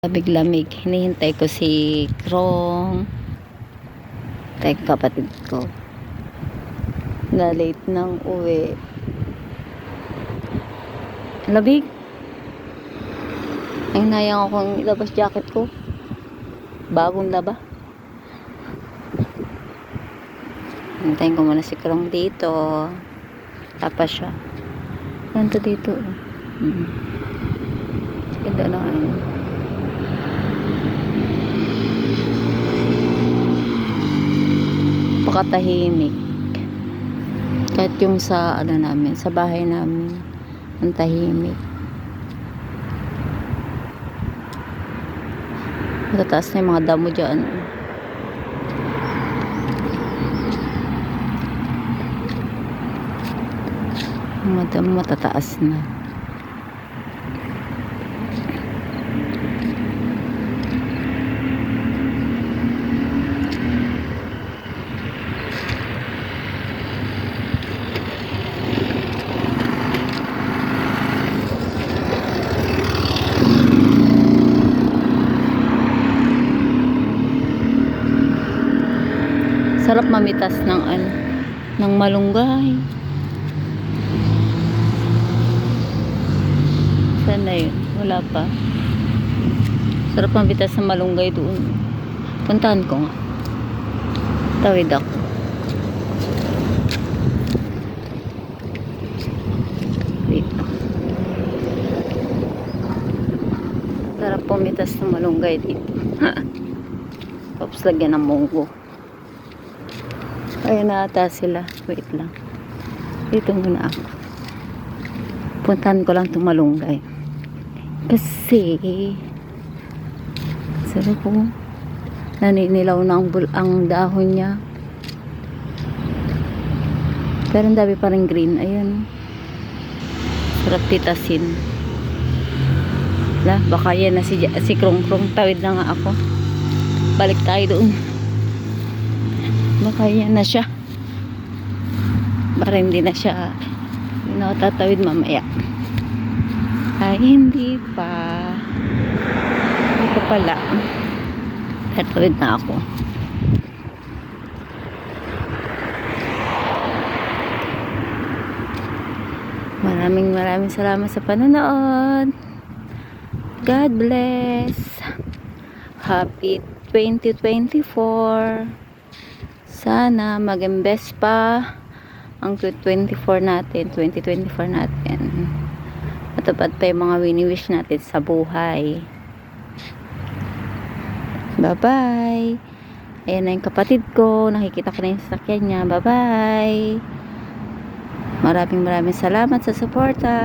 Lamig-lamig. Hinihintay ko si Krong. Tay kapatid ko. Na late nang uwi. Lamig. Ay, nayang akong ilabas jacket ko. Bagong laba. Hintayin ko muna si Krong dito. Tapos siya. Ganito dito. Mm. Ganda na ano. Pakatahimik. Kahit yung sa ano namin, sa bahay namin, ang tahimik. Matataas na yung mga damo dyan. Mga damo matataas na. Sarap mamitas ng ano, ng malunggay. Saan na yun? Wala pa. Sarap mamitas ng malunggay doon. Puntahan ko nga. Tawid ako. Sarap pumitas ng malunggay dito. Tapos lagyan ng munggo. Ayun na ata sila. Wait lang. Dito muna ako. Puntahan ko lang itong malunggay. Kasi, sarap po. Naninilaw na ang, ang dahon niya. Pero ang dami pa rin green. Ayun. Sarap titasin. La, baka yan na si, si Krong Krong. Tawid na nga ako. Balik tayo doon. Baka na siya. Baka hindi na siya hindi na tatawid mamaya. Ay, hindi pa. Hindi pa pala. Tatawid na ako. Maraming maraming salamat sa panonood. God bless. Happy 2024. Sana maging best pa ang 2024 natin, 2024 natin. Matupad pa yung mga wini-wish natin sa buhay. Bye-bye. Ayan na yung kapatid ko. Nakikita ko na yung sasakyan niya. Bye-bye. Maraming maraming salamat sa suporta.